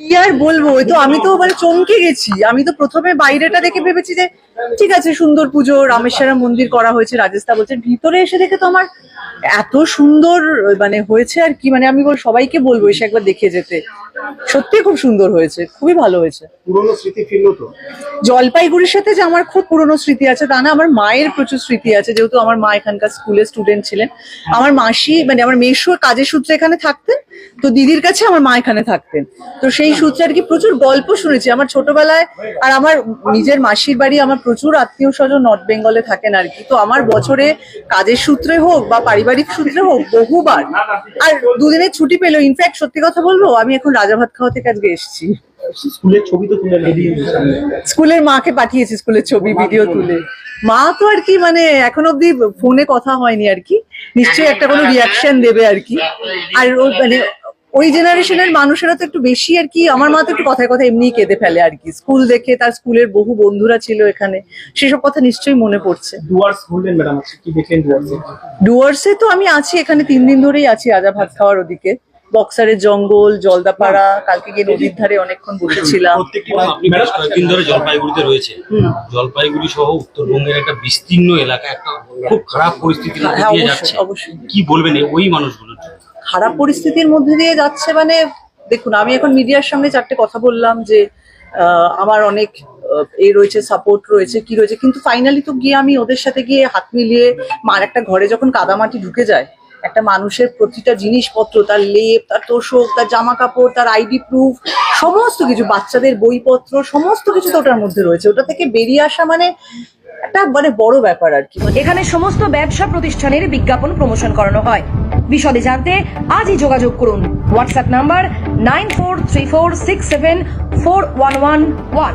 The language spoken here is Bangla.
কি আর বলব? তো আমি তো মানে চমকে গেছি। আমি তো প্রথমে বাইরেটা দেখে ভেবেছি যে, ঠিক আছে, সুন্দর পুজো, রামেশ্বরম মন্দির করা হয়েছে রাজস্থান বলছে। ভিতরে এসে দেখে তো আমার এত সুন্দর মানে হয়েছে আর কি মানে আমি বল সবাইকে বলব এসে একবার দেখে যেতে। সত্যি খুব সুন্দর হয়েছে খুবই ভালো হয়েছে। পুরোনো স্মৃতি ফিরলো তো? জলপাইগুড়ির সাথে যে আমার খুব পুরনো স্মৃতি আছে তা না আমার মায়ের প্রচুর স্মৃতি আছে যেহেতু আমার মা এখানকার স্কুলের স্টুডেন্ট ছিলেন। আমার মাসি মানে আমার মেশো কাজের সূত্রে এখানে থাকতেন তো দিদির কাছে আমার মা এখানে থাকতেন। তো সেই সূত্রে আর কি প্রচুর গল্প শুনেছি। আমার ছোটবেলায় আর আমার নিজের মাসির বাড়ি আমার প্রচুর আত্মীয় স্বজন নর্থ বেঙ্গলে থাকেন আর কি। তো আমার বছরে কাজের সূত্রে হোক বা পারিবারিক সূত্রে হোক বহুবার। আর দুদিনের ছুটি পেল। ইনফ্যাক্ট সত্যি কথা বলব আমি এখন রাজাভাত খাওয়া থেকে আজকে এসেছি। স্কুলের ছবি তো তুলে স্কুলের মাকে পাঠিয়েছি স্কুলের ছবি ভিডিও তুলে। মা তো আর কি মানে এখন অব্দি ফোনে কথা হয়নি আর কি। নিশ্চয়ই একটা কোনো রিয়াকশন দেবে আর কি। আর ও মানে ওই জেনারেশনের মানুষেরা তো একটু বেশি আর কি আমার মা তো একটু কথায় কথা এমনি কেঁদে ফেলে আর কি। স্কুল দেখে তার স্কুলের বহু বন্ধুরা ছিল এখানে সেসব কথা নিশ্চয়ই মনে পড়ছে। ডুয়ার্স বললেন ম্যাডাম কি দেখলেন ডুয়ার্সে ডুয়ার্সে তো আমি আছি এখানে তিন দিন ধরেই আছি আজা ভাত খাওয়ার ওদিকে। বক্সারের জঙ্গল জলদাপাড়া কালকে গিয়ে নদীর ধারে অনেকক্ষণ বসেছিলাম। কয়েকদিন ধরে জলপাইগুড়িতে রয়েছে। জলপাইগুড়ি সহ উত্তরবঙ্গের একটা বিস্তীর্ণ এলাকা একটা খুব খারাপ পরিস্থিতির মধ্যে হ্যাঁ দিয়ে যাচ্ছে। কি বলবেন ওই মানুষগুলোর? খারাপ পরিস্থিতির মধ্যে দিয়ে যাচ্ছে মানে দেখুন আমি এখন মিডিয়ার সামনে চারটে কথা বললাম যে আহ, আমার অনেক আহ, এ রয়েছে সাপোর্ট রয়েছে কি রয়েছে কিন্তু ফাইনালি তো গিয়ে আমি ওদের সাথে গিয়ে হাত মিলিয়ে মার একটা ঘরে যখন কাদামাটি ঢুকে যায় একটা মানুষের প্রতিটা জিনিসপত্র, তার লেপ, তার তোষক, তার জামা কাপড় তার আইডি প্রুফ, সমস্ত কিছু, বাচ্চাদের বইপত্র, সমস্ত কিছু তো ওটার মধ্যে রয়েছে। ওটা থেকে বেরিয়ে আসা মানে একটা মানে বড় ব্যাপার আর কি। এখানে সমস্ত ব্যবসা প্রতিষ্ঠানের বিজ্ঞাপন প্রমোশন করানো হয়। বিশদে জানতে আজই যোগাযোগ করুন। WhatsApp number nine four three four six seven four one one one.